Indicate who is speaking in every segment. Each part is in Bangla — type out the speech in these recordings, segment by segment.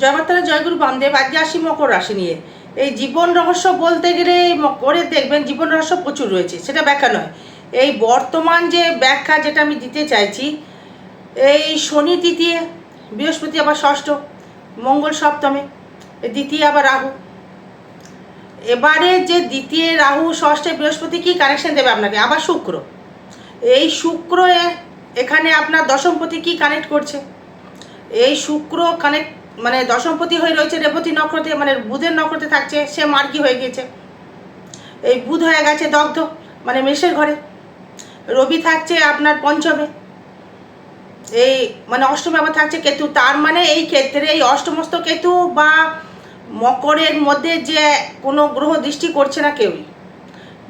Speaker 1: জয়মাতারা জয়গুরু বামদেব আজকে আসি মকর রাশি নিয়ে। এই জীবন রহস্য বলতে গেলে মকরে দেখবেন জীবন রহস্য প্রচুর রয়েছে, সেটা ব্যাখ্যা নয়। এই বর্তমান যে ব্যাখ্যা যেটা আমি দিতে চাইছি, এই শনি তৃতীয়, বৃহস্পতি আবার ষষ্ঠ, মঙ্গল সপ্তমে দ্বিতীয় আবার রাহু। এবারে যে দ্বিতীয় রাহু, ষষ্ঠে, বৃহস্পতি কি কানেকশন দেবে আপনাকে? আবার শুক্র। এই শুক্র এখানে আপনার দশমপতি কি কানেক্ট করছে? এই শুক্র কানেক্ট মানে দশমপতি হয়ে রয়েছে, রেবতী নক্ষত্রে মানে বুধের নক্ষত্রে থাকছে, সে মার্গি হয়ে গেছে এই বুধ হয়ে গেছে দগ্ধ মানে মেষের ঘরে। রবি থাকছে আপনার পঞ্চমে। এই মানে অষ্টমে আবার থাকছে কেতু, তার মানে এই ক্ষেত্রে এই অষ্টমস্ত কেতু বা মকরের মধ্যে যে কোনো গ্রহ দৃষ্টি করছে না কেউই।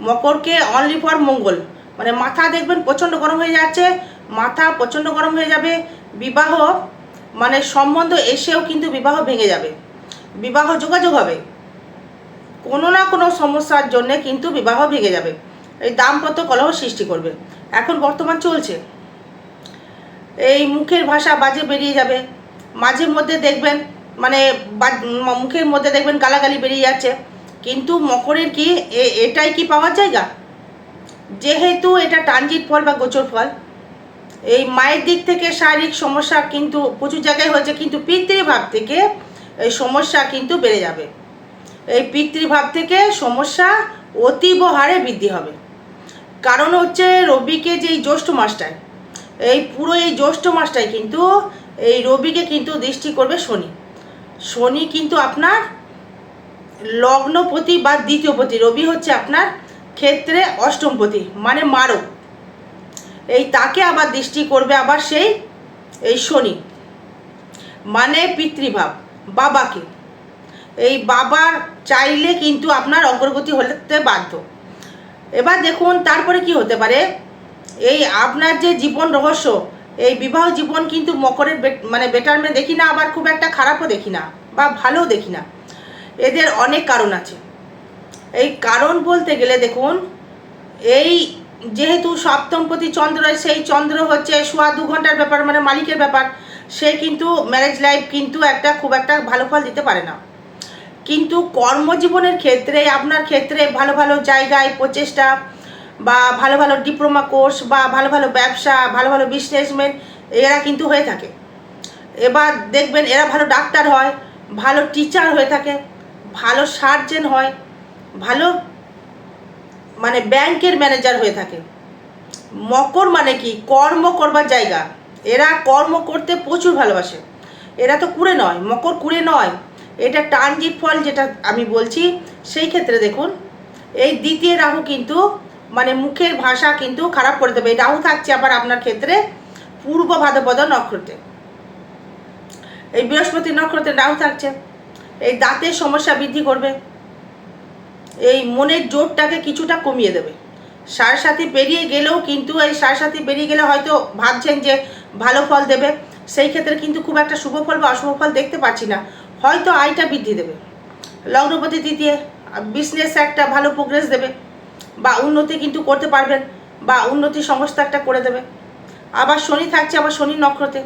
Speaker 1: মকরকে অনলি ফর মঙ্গল। মানে মাথা দেখবেন প্রচণ্ড গরম হয়ে যাচ্ছে, মাথা প্রচণ্ড গরম হয়ে যাবে, বিবাহ মানে সম্বন্ধ এসেও কিন্তু বিবাহ ভেঙে যাবে। বিবাহ যোগাযোগ হবে। কোনো না কোনো সমস্যার জন্য কিন্তু বিবাহ ভেঙে যাবে। এই দাম্পত্য কলহ সৃষ্টি করবে। এখন বর্তমান চলছে। এই মুখের ভাষা বাজে বেরিয়ে যাবে। মাঝে মধ্যে দেখবেন মানে মুখের মধ্যে দেখবেন গালাগালি বেরিয়ে যাচ্ছে। কিন্তু মকরের কি এটাই কি পাওয়ার জায়গা? যেহেতু এটা ট্রানজিট ফল বা গোচর ফল এই মায়ের দিক থেকে শারীরিক সমস্যা কিন্তু প্রচুর জায়গায় হয়েছে, কিন্তু পিতৃভাব থেকে এই সমস্যা কিন্তু বেড়ে যাবে। এই পিতৃভাব থেকে সমস্যা অতীব হারে বৃদ্ধি হবে। কারণ হচ্ছে রবিকে যে এই জ্যৈষ্ঠ মাসটায়, এই পুরো এই জ্যৈষ্ঠ মাসটায় কিন্তু এই রবিকে কিন্তু দৃষ্টি করবে শনি। শনি কিন্তু আপনার লগ্নপতি বা দ্বিতীয়পতি, রবি হচ্ছে আপনার ক্ষেত্রে অষ্টমপতি মানে মারক। এই তাকে আবার দৃষ্টি করবে আবার সেই, এই শনি। মানে পিতৃভাব, বাবাকে। এই বাবার চাইলে কিন্তু আপনার অগ্রগতি হতে বাধ্য। এবার দেখুন, তারপরে কি হতে পারে? এই আপনার যে জীবন রহস্য, এই বিবাহ জীবন কিন্তু মকরের মানে বেটারমেন্ট দেখি না, আবার খুব একটা খারাপও দেখি না, বা ভালোও দেখি না। এদের অনেক কারণ আছে। এই কারণ বলতে গেলে দেখুন, এই যেহেতু সপ্তমপতি চন্দ্র, সেই চন্দ্র হচ্ছে সোয়া দু ঘণ্টার ব্যাপার মানে মালিকের ব্যাপার। সে কিন্তু ম্যারেজ লাইফ কিন্তু একটা খুব একটা ভালো ফল দিতে পারে না। কিন্তু কর্মজীবনের ক্ষেত্রে, আপনার ক্ষেত্রে ভালো ভালো জায়গায় প্রচেষ্টা বা ভালো ভালো ডিপ্লোমা কোর্স বা ভালো ভালো ব্যবসা, ভালো ভালো বিজনেসম্যান এরা কিন্তু হয়ে থাকে। এবার দেখবেন এরা ভালো ডাক্তার হয়, ভালো টিচার হয়ে থাকে, ভালো সার্জেন হয়, ভালো মানে ব্যাংকের ম্যানেজার হয়ে থাকে। মকর মানে কি? কর্ম করবার জায়গা। এরা কর্ম করতে প্রচুর ভালোবাসে। এরা তো কুড়ে নয়, মকর কুড়ে নয়। এটা ট্রানজিট ফল যেটা আমি বলছি, সেই ক্ষেত্রে দেখুন, এই দ্বিতীয় রাহু কিন্তু মানে মুখের ভাষা কিন্তু খারাপ করে দেবে। এই রাহু থাকছে আবার আপনার ক্ষেত্রে পূর্ব ভাদ্রপদ নক্ষত্রে। এই বৃহস্পতি নক্ষত্রে রাহু থাকছে। এই দাঁতের সমস্যা বৃদ্ধি করবে। এই মনের জোরটাকে কিছুটা কমিয়ে দেবে। সাড়ে সাথে পেরিয়ে গেলেও কিন্তু এই সাড়ে সাথে পেরিয়ে গেলে হয়তো ভাবছেন যে ভালো ফল দেবে। সেই ক্ষেত্রে কিন্তু খুব একটা শুভ ফল বা অশুভ ফল দেখতে পাচ্ছি না। হয়তো আয়টা বৃদ্ধি দেবে। লগ্নপতি তৃতীয় বিজনেস একটা ভালো প্রোগ্রেস দেবে বা উন্নতি কিন্তু করতে পারবেন বা উন্নতি সংস্থা একটা করে দেবে। আবার শনি থাকছে, আবার শনি নক্ষত্রে।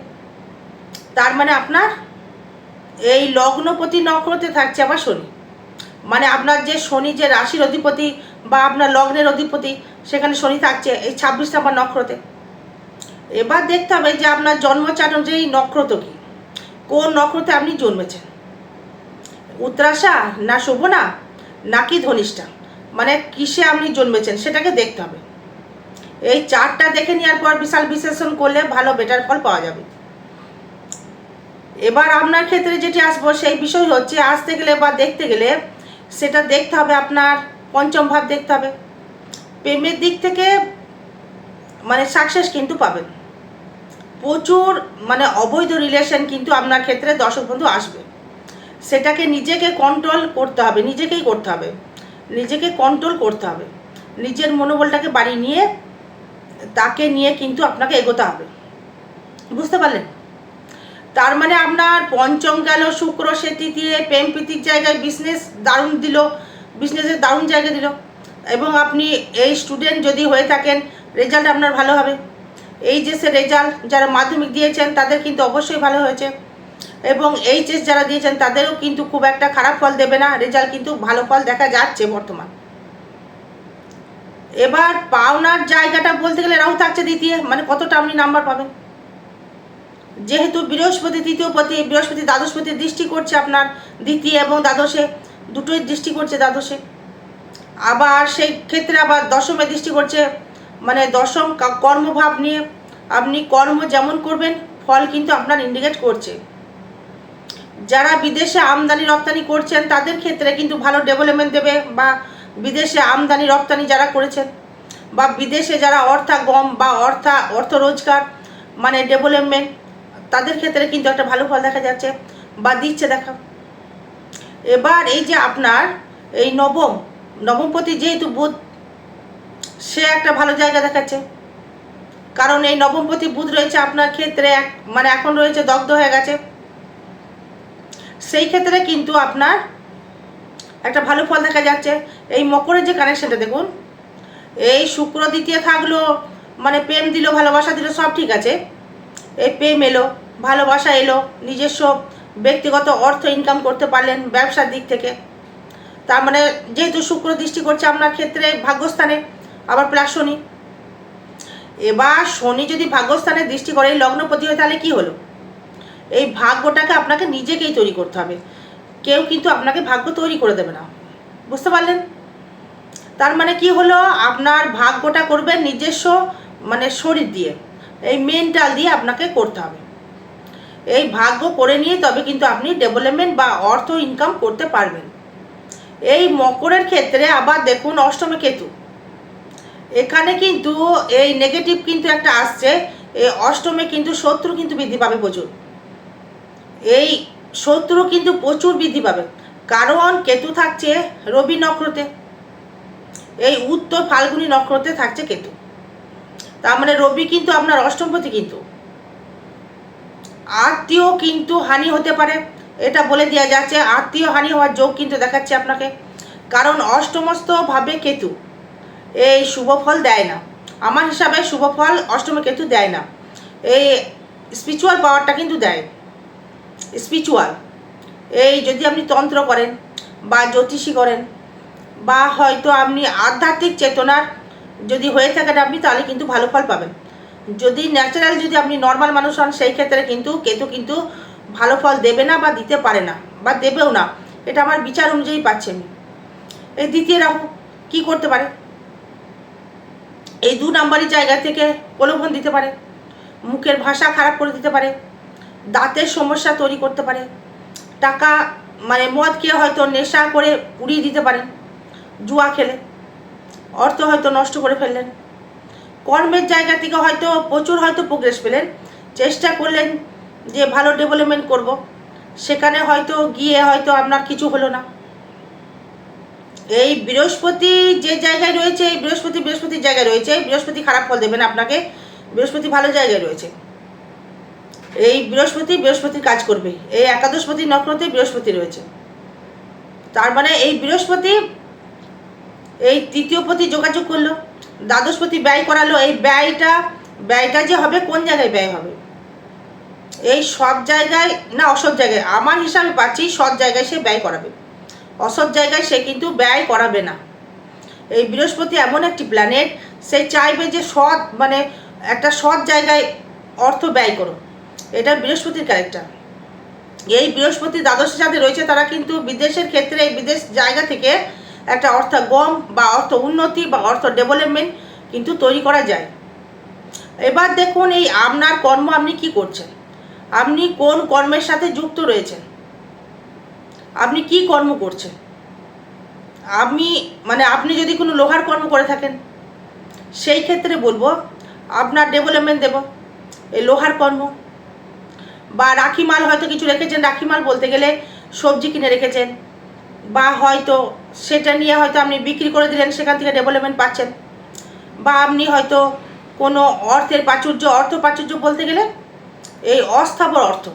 Speaker 1: তার মানে আপনার এই লগ্নপতি নক্ষত্রে থাকছে আবার শনি। মানে আপনার যে শনি, যে রাশির অধিপতি বা আপনার লগ্নের অধিপতি, সেখানে শনি থাকছে এই ছাব্বিশ নাম্বার নক্ষত্রে। এবার দেখতে হবে যে আপনার জন্মচাট অনুযায়ী নক্ষত্র কি? কোন নক্ষত্রে আপনি জন্মেছেন? উত্তরাশা না শোভনা নাকি ধনিষ্ঠা? মানে কিসে আপনি জন্মেছেন সেটাকে দেখতে হবে। এই চারটা দেখে নেওয়ার পর বিশাল বিশ্লেষণ করলে ভালো, বেটার ফল পাওয়া যাবে। এবার আপনার ক্ষেত্রে যেটি আসব সেই বিষয় হচ্ছে, আসতে গেলে বা দেখতে গেলে সেটা দেখতে হবে আপনার, পঞ্চম ভাব দেখতে হবে। প্রেমের দিক থেকে মানে সাকসেস কিন্তু পাবেন। প্রচুর মানে অবৈধ রিলেশন কিন্তু আপনার ক্ষেত্রে দর্শক বন্ধু আসবে। সেটাকে নিজেকে কন্ট্রোল করতে হবে, নিজেকেই করতে হবে। নিজেকে কন্ট্রোল করতে হবে। নিজের মনোবলটাকে বাড়িয়ে নিয়ে তাকে নিয়ে কিন্তু আপনাকে এগোতে হবে। বুঝতে পারলেন? তার মানে আপনার পঞ্চম গেল, শুক্র সে তৃতীয় প্রেম প্রীতির জায়গায় বিজনেস দারুণ দিল বিজনেসের দারুণ জায়গা দিল। এবং আপনি এই স্টুডেন্ট যদি হয়ে থাকেন রেজাল্ট আপনার ভালো হবে। এই যে সে রেজাল্ট যারা মাধ্যমিক দিয়েছেন, তাদের কিন্তু অবশ্যই ভালো হয়েছে। এবং এইচএস যারা দিয়েছেন, তাদেরও কিন্তু খুব একটা খারাপ ফল দেবে না। রেজাল্ট কিন্তু ভালো ফল দেখা যাচ্ছে বর্তমান। এবার পাওনার জায়গাটা বলতে গেলে রাহু থাকছে দ্বিতীয় মানে কতটা আপনি নাম্বার পাবেন? যেহেতু বৃহস্পতি তৃতীয় পতি বৃহস্পতি, দ্বাদশপতি দৃষ্টি করছে আপনার, দ্বিতীয় এবং দ্বাদশে, দুটোই দৃষ্টি করছে দ্বাদশে। আবার সেই ক্ষেত্রে আবার দশমে দৃষ্টি করছে মানে দশম কর্মভাব নিয়ে। আপনি কর্ম যেমন করবেন, ফল কিন্তু আপনার ইন্ডিকেট করছে। যারা বিদেশে আমদানি, রপ্তানি করছেন, তাদের ক্ষেত্রে কিন্তু ভালো ডেভেলপমেন্ট দেবে বা বিদেশে আমদানি, রপ্তানি যারা করেছেন বা বিদেশে যারা অর্থা গম বা অর্থা, অর্থ রোজগার মানে ডেভেলপমেন্ট তাদের ক্ষেত্রে কিন্তু একটা ভালো ফল দেখা যাচ্ছে, বা দিচ্ছে দেখা। এবার এই যে আপনার এই নবম, নবমপতি যেহেতু বুধ, সে একটা ভালো জায়গা দেখাচ্ছে। কারণ এই নবমপতি বুধ রয়েছে আপনার ক্ষেত্রে এক মানে এখন রয়েছে দগ্ধ হয়ে গেছে। সেই ক্ষেত্রে কিন্তু আপনার একটা ভালো ফল দেখা যাচ্ছে। এই মকরের যে কানেকশনটা দেখুন, এই শুক্র দ্বিতীয় থাকল মানে প্রেম দিল, ভালোবাসা দিল, সব ঠিক আছে। এই প্রেম এলো, ভালোবাসা এলো, নিজস্ব ব্যক্তিগত অর্থ ইনকাম করতে পারলেন ব্যবসার দিক থেকে। তার মানে যেহেতু শুক্র দৃষ্টি করছে আপনার ক্ষেত্রে ভাগ্যস্থানে, আবার প্লাস শনি। এবার শনি যদি ভাগ্যস্থানে দৃষ্টি করে, এই লগ্নপতি হয় তাহলে কি হলো? এই ভাগ্যটাকে আপনাকে নিজেকেই তৈরি করতে হবে। কেউ কিন্তু আপনাকে ভাগ্য তৈরি করে দেবে না। বুঝতে পারলেন? তার মানে কি হলো? আপনার ভাগ্যটা করবেন নিজস্ব মানে শরীর দিয়ে। এই মেন্টাল দিয়ে আপনাকে করতে হবে। এই ভাগ্য করে নিয়ে তবে কিন্তু আপনি ডেভেলপমেন্ট বা অর্থ ইনকাম করতে পারবেন। এই মকরের ক্ষেত্রে আবার দেখুন অষ্টমে কেতু। এখানে কিন্তু এই নেগেটিভ কিন্তু একটা আসছে। এই অষ্টমে কিন্তু শত্রু কিন্তু বৃদ্ধি পাবে প্রচুর। এই শত্রু কিন্তু প্রচুর বৃদ্ধি পাবে। কারণ কেতু থাকছে রবি নক্ষত্রে। এই উত্তর ফাল্গুনি নক্ষত্রে থাকছে কেতু। তার মানে রবি কিন্তু আপনার অষ্টমপতি কিন্তু। আত্মীয় কিন্তু হানি হতে পারে, এটা বলে দেওয়া যাচ্ছে, আত্মীয় হানি হওয়ার যোগ কিন্তু দেখাচ্ছে আপনাকে। কারণ অষ্টমস্তভাবে কেতু, এই শুভ ফল দেয় না। আমার হিসাবে শুভ ফল অষ্টমে কেতু দেয় না। এই স্পিরিচুয়াল পাওয়ারটা কিন্তু দেয়। স্পিরিচুয়াল এই যদি আপনি তন্ত্র করেন বা জ্যোতিষী করেন, বা হয়তো আপনি আধ্যাত্মিক চেতনার যদি হয়ে থাকেন আপনি, তাহলে কিন্তু ভালো ফল পাবেন। যদি ন্যাচারাল যদি আপনি নর্মাল মানুষ হন, সেই ক্ষেত্রে কিন্তু কেতু কিন্তু ভালো ফল দেবে না বা দিতে পারে না, বা দেবেও না। এটা আমার বিচার অনুযায়ী পাচ্ছি আমি। এই দ্বিতীয় রাহু কী করতে পারে? এই দু নাম্বারি জায়গা থেকে প্রলোভন দিতে পারে। মুখের ভাষা খারাপ করে দিতে পারে। দাঁতের সমস্যা তৈরি করতে পারে। টাকা মানে মদ খেয়ে হয়তো নেশা করে উড়িয়ে দিতে পারেন জুয়া খেলে। অর্থ হয়তো নষ্ট করে ফেললেন। কর্মের জায়গা থেকে হয়তো প্রচুর হয়তো প্রোগ্রেস পেলেন। চেষ্টা করলেন যে ভালো ডেভেলপমেন্ট করব। সেখানে হয়তো গিয়ে হয়তো আপনার কিছু হলো না। এই বৃহস্পতি যে জায়গায় রয়েছে, এই বৃহস্পতি বৃহস্পতির জায়গায় রয়েছে, বৃহস্পতি খারাপ ফল দেবেন আপনাকে, বৃহস্পতি ভালো জায়গায় রয়েছে। এই বৃহস্পতি বৃহস্পতির কাজ করবে। এই একাদশপতি নক্ষত্রে বৃহস্পতি রয়েছে। তার মানে এই বৃহস্পতি এই তৃতীয় পতি যোগাযোগ করল। দ্বাদশপতি ব্যয় করালো। এই ব্যয়টা ব্যয়টা যে হবে, কোন জায়গায় ব্যয় হবে? এই সব জায়গায়, না, অসৎ জায়গায়। আমার হিসাবে পাচ্ছি, সৎ জায়গায় সে ব্যয় করাবে। অসৎ জায়গায় সে কিন্তু ব্যয় করাবে না। এই বৃহস্পতি এমন একটি প্ল্যানেট সে চাইবে যে সৎ মানে একটা সৎ জায়গায় অর্থ ব্যয় করো এটা বৃহস্পতির ক্যারেক্টার এই বৃহস্পতি দ্বাদশ যাদের রয়েছে, তারা কিন্তু বিদেশের ক্ষেত্রে, এই বিদেশ জায়গা থেকে একটা অর্থ গম বা অর্থ উন্নতি বা অর্থ ডেভেলপমেন্ট কিন্তু তৈরি করা যায়। এবার দেখুন এই আপনার কর্ম আপনি কি করছেন? আপনি কোন কর্মের সাথে যুক্ত রয়েছেন? আপনি কি কর্ম করছেন? আমি মানে আপনি যদি কোনো লোহার কর্ম করে থাকেন, সেই ক্ষেত্রে বলব আপনার ডেভেলপমেন্ট দেব, এই লোহার কর্ম। বা রাখি মাল হয়তো কিছু রেখেছেন, রাখি মাল বলতে গেলে সবজি কিনে রেখেছেন বা হয়তো সেটা নিয়ে হয়তো আপনি বিক্রি করে দিলেন, সেখান থেকে ডেভেলপমেন্ট পাচ্ছেন। বা আপনি হয়তো কোনো অর্থের প্রাচুর্য, অর্থ প্রাচুর্য বলতে গেলে এই অস্থাবর অর্থ।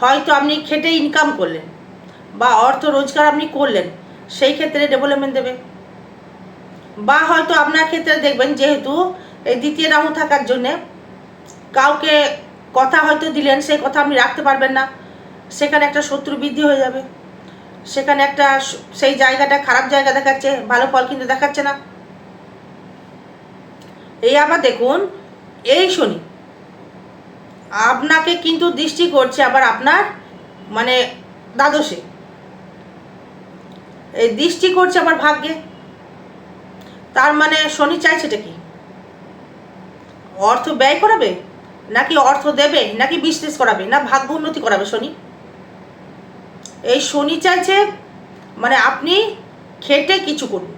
Speaker 1: হয়তো আপনি খেটে ইনকাম করলেন বা অর্থ রোজগার আপনি করলেন, সেই ক্ষেত্রে ডেভেলপমেন্ট দেবে। বা হয়তো আপনার ক্ষেত্রে দেখবেন যেহেতু এই দ্বিতীয় রাহু থাকার জন্যে কাউকে কথা হয়তো দিলেন, সেই কথা আপনি রাখতে পারবেন না, সেখানে একটা শত্রু বৃদ্ধি হয়ে যাবে। সেখানে একটা সেই জায়গাটা খারাপ জায়গা দেখাচ্ছে, ভালো ফল কিন্তু দেখাচ্ছে না। এই আবার দেখুন, এই শনি, আপনাকে কিন্তু দৃষ্টি করছে আবার আপনার মানে দ্বাদশে। এই দৃষ্টি করছে আবার ভাগ্যে। তার মানে শনি চাইছেটা কি? অর্থ ব্যয় করাবে, নাকি অর্থ দেবে, নাকি বিজনেস করাবে, না ভাগ্য উন্নতি করাবে শনি? এই শনি চাইছে মানে আপনি খেটে কিছু করুন।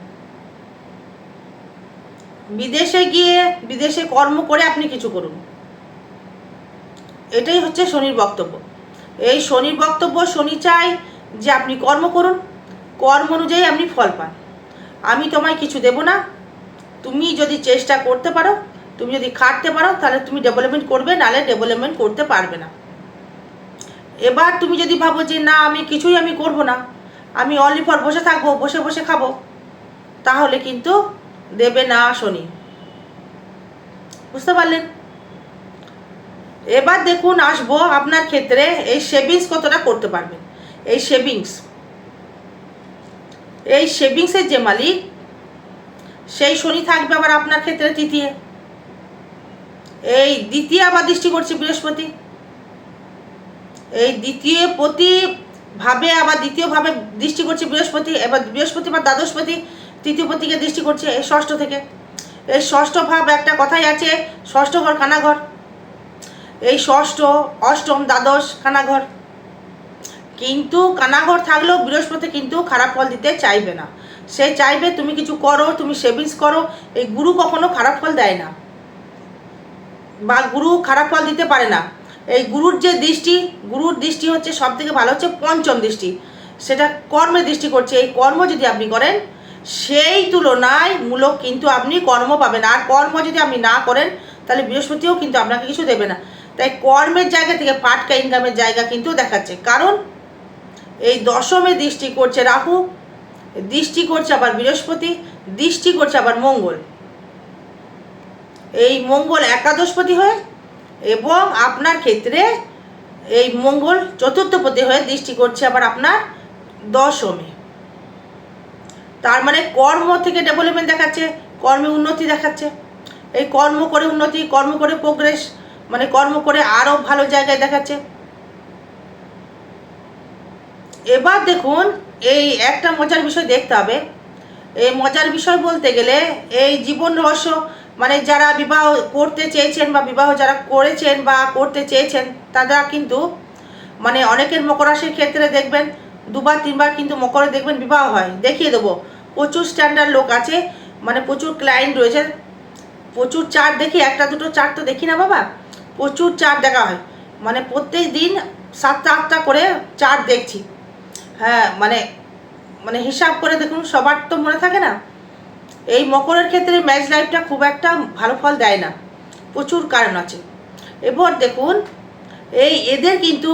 Speaker 1: বিদেশে গিয়ে, বিদেশে কর্ম করে আপনি কিছু করুন। এটাই হচ্ছে শনির বক্তব্য। এই শনির বক্তব্য, শনি চাই যে আপনি কর্ম করুন, কর্ম অনুযায়ী আপনি ফল পান। আমি তোমায় কিছু দেব না, তুমি যদি চেষ্টা করতে পারো, তুমি যদি খাটতে পারো, তাহলে তুমি ডেভেলপমেন্ট করবে, নাহলে ডেভেলপমেন্ট করতে পারবে না। এবার তুমি যদি ভাবো যে না, আমি কিছুই আমি করব না, আমি অনলি ফর বসে থাকব, বসে বসে খাব, তাহলে কিন্তু দেবে না শনি। বুঝতে পারলেন? এবার দেখুন, আসব আপনার ক্ষেত্রে এই সেভিংস কতটা করতে পারবেন? এই সেভিংস এই সেভিংসের যে মালিক, সেই শনি থাকবে আবার আপনার ক্ষেত্রে তৃতীয়। এই দ্বিতীয় আবার দৃষ্টি করছে বৃহস্পতি। এই দ্বিতীয় প্রতি ভাবে আবার দ্বিতীয়ভাবে দৃষ্টি করছে বৃহস্পতি, এবার বৃহস্পতি বা দ্বাদশপতি তৃতীয় পতিকে দৃষ্টি করছে এই ষষ্ঠ থেকে। এই ষষ্ঠ ভাব একটা কথাই আছে, ষষ্ঠ ঘর কানাঘর এই ষষ্ঠ, অষ্টম, দ্বাদশ কানাঘর কিন্তু কানাঘর থাকলেও বৃহস্পতি কিন্তু খারাপ ফল দিতে চাইবে না। সে চাইবে তুমি কিছু করো, তুমি সেভিংস করো, এই গুরু কখনো খারাপ ফল দেয় না। বা গুরু খারাপ ফল দিতে পারে না। এই গুরুর যে দৃষ্টি, গুরুর দৃষ্টি হচ্ছে সব থেকে ভালো হচ্ছে পঞ্চম দৃষ্টি। সেটা কর্মে দৃষ্টি করছে। এই কর্ম যদি আপনি করেন, সেই তুলনায় মূলক কিন্তু আপনি কর্ম পাবেন। আর কর্ম যদি আপনি না করেন, তাহলে বৃহস্পতিও কিন্তু আপনাকে কিছু দেবে না। তাই কর্মের জায়গা থেকে পাটকা ইনকামের জায়গা কিন্তু দেখাচ্ছে। কারণ এই দশমে দৃষ্টি করছে রাহু, দৃষ্টি করছে আবার বৃহস্পতি, দৃষ্টি করছে আবার মঙ্গল। এই মঙ্গল একাদশপতি হয়ে এবং আপনার ক্ষেত্রে এই মঙ্গল চতুর্থপতি হয়ে দৃষ্টি করছে আবার আপনার দশমে। তার মানে কর্ম থেকে ডেভেলপমেন্ট দেখাচ্ছে, কর্মে উন্নতি দেখাচ্ছে। এই কর্ম করে উন্নতি, কর্ম করে প্রোগ্রেস মানে কর্ম করে আরও ভালো জায়গায় দেখাচ্ছে। এবার দেখুন, এই একটা মজার বিষয় দেখতে হবে। এই মজার বিষয় বলতে গেলে এই জীবন রহস্য মানে যারা বিবাহ করতে চেয়েছেন বা বিবাহ যারা করেছেন বা করতে চেয়েছেন, তারা কিন্তু মানে অনেকের মকর রাশির ক্ষেত্রে দেখবেন, দুবার, তিনবার কিন্তু মকরে দেখবেন বিবাহ হয়। দেখিয়ে দেবো। প্রচুর স্ট্যান্ডার্ড লোক আছে মানে প্রচুর ক্লায়েন্ট রয়েছে। প্রচুর চার্ট দেখি, একটা, দুটো চার্ট তো দেখি না বাবা। প্রচুর চার্ট দেখা হয়। মানে প্রত্যেক দিন সাতটা, আটটা করে চার্ট দেখছি। হ্যাঁ মানে মানে হিসাব করে দেখুন, সবার তো মনে থাকে না। এই মকরের ক্ষেত্রে ম্যাচ লাইফটা খুব একটা ভালো ফল দেয় না। প্রচুর কারণ আছে। এবার দেখুন, এই এদের কিন্তু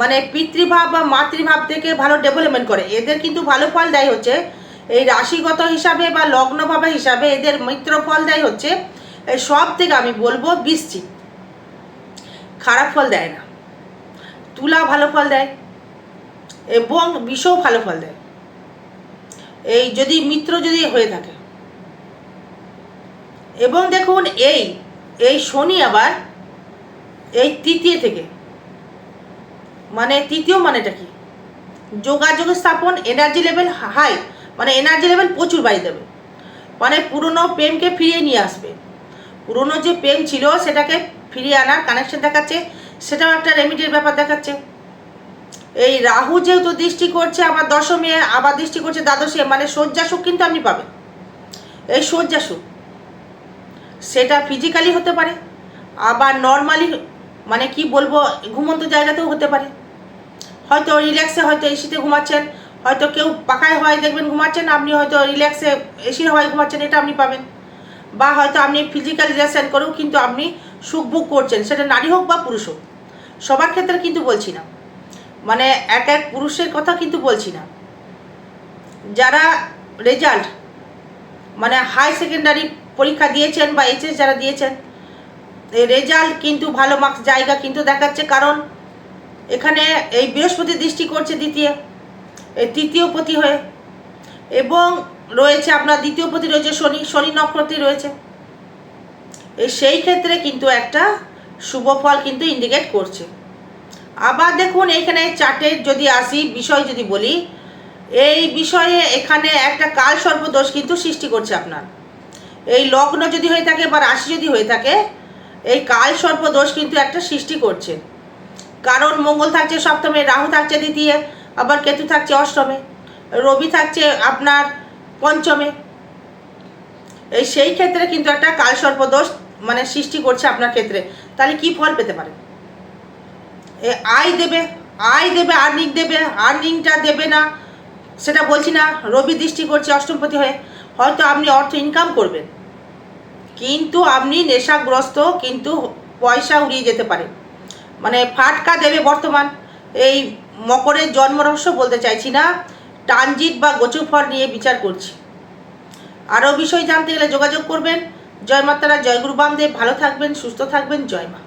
Speaker 1: মানে পিতৃভাব বা মাতৃভাব থেকে ভালো ডেভেলপমেন্ট করে। এদের কিন্তু ভালো ফল দেয় হচ্ছে এই রাশিগত হিসাবে বা লগ্নভাবে হিসাবে এদের মিত্র ফল দেয় হচ্ছে এই সব থেকে আমি বলব বৃশ্চিক খারাপ ফল দেয় না। তুলা ভালো ফল দেয় এবং বিষও ভালো ফল দেয়। এই যদি মিত্র যদি হয়ে থাকে এবং দেখুন এই এই শনি আবার এই তৃতীয় থেকে। মানে তৃতীয় মানেটা কি? যোগাযোগ স্থাপন এনার্জি লেভেল হাই মানে এনার্জি লেভেল প্রচুর বাড়িয়ে দেবে। মানে পুরনো প্রেমকে ফিরিয়ে নিয়ে আসবে। পুরনো যে প্রেম ছিল সেটাকে ফিরিয়ে আনার কানেকশন দেখাচ্ছে, সেটাও একটা রেমিডির ব্যাপার দেখাচ্ছে। এই রাহু যেহেতু দৃষ্টি করছে, আবার দশমে, আবার দৃষ্টি করছে দ্বাদশে মানে শয্যাসুখ কিন্তু আপনি পাবেন। এই শয্যাসুখ। সেটা ফিজিক্যালি হতে পারে, আবার নর্মালি মানে কি বলব, ঘুমন্ত জায়গাতেও হতে পারে। হয়তো রিল্যাক্সে হয়তো এসিতে ঘুমাচ্ছেন, হয়তো কেউ পাখায় হয় দেখবেন ঘুমাচ্ছেন, আপনি হয়তো রিল্যাক্সে এসির হওয়ায় ঘুমাচ্ছেন, এটা আপনি পাবেন। বা হয়তো আপনি ফিজিক্যাল রিলেশন করেও কিন্তু আপনি সুখ ভোগ করছেন, সেটা নারী হোক বা পুরুষ হোক। সবার ক্ষেত্রে কিন্তু বলছি না। মানে এক এক পুরুষের কথা কিন্তু বলছি না। যারা রেজাল্ট মানে হাই সেকেন্ডারি পরীক্ষা দিয়েছেন বা এইচএস যারা দিয়েছেন রেজাল্ট কিন্তু ভালো মার্কস জায়গা কিন্তু দেখাচ্ছে। কারণ এখানে এই বৃহস্পতি দৃষ্টি করছে দ্বিতীয় এই তৃতীয় পতি হয়ে। এবং রয়েছে আপনার দ্বিতীয় পতি রয়েছে, শনি শনি নক্ষত্রে রয়েছে। সেই ক্ষেত্রে কিন্তু একটা শুভ ফল কিন্তু ইন্ডিকেট করছে। আবার দেখুন, এখানে চার্টের যদি আসি, বিষয় যদি বলি, এই বিষয়ে এখানে একটা কাল সর্বদোষ কিন্তু সৃষ্টি করছে আপনার। এই লগ্ন যদি হয়ে থাকে বা রাশি যদি হয়ে থাকে, এই কাল সর্প দোষ কিন্তু একটা সৃষ্টি করছে। কারণ মঙ্গল থাকছে সপ্তমে, রাহু থাকছে দ্বিতীয়, আবার কেতু থাকছে অষ্টমে, রবি থাকছে আপনার পঞ্চমে। এই সেই ক্ষেত্রে কিন্তু একটা কাল সর্পদোষ মানে সৃষ্টি করছে আপনার ক্ষেত্রে। তাহলে কি ফল পেতে পারে? এ আয় দেবে আয় দেবে আর্নিং দেবে আর্নিংটা দেবে না, সেটা বলছি না, রবি দৃষ্টি করছে অষ্টমপতি হয়ে, হয়তো আপনি অর্থ ইনকাম করবেন। কিন্তু আপনি নেশাগ্রস্ত, কিন্তু পয়সা উড়িয়ে যেতে পারে। মানে ফাটকা দেবে বর্তমান। এই মকরের জন্মরহস্য বলতে চাইছি না ট্রানজিট বা গোচুফল নিয়ে বিচার করছি। আরও বিষয় জানতে গেলে যোগাযোগ করবেন। জয় মাতারা, জয় গুরু বামদেব, ভালো থাকবেন, সুস্থ থাকবেন, জয় মা।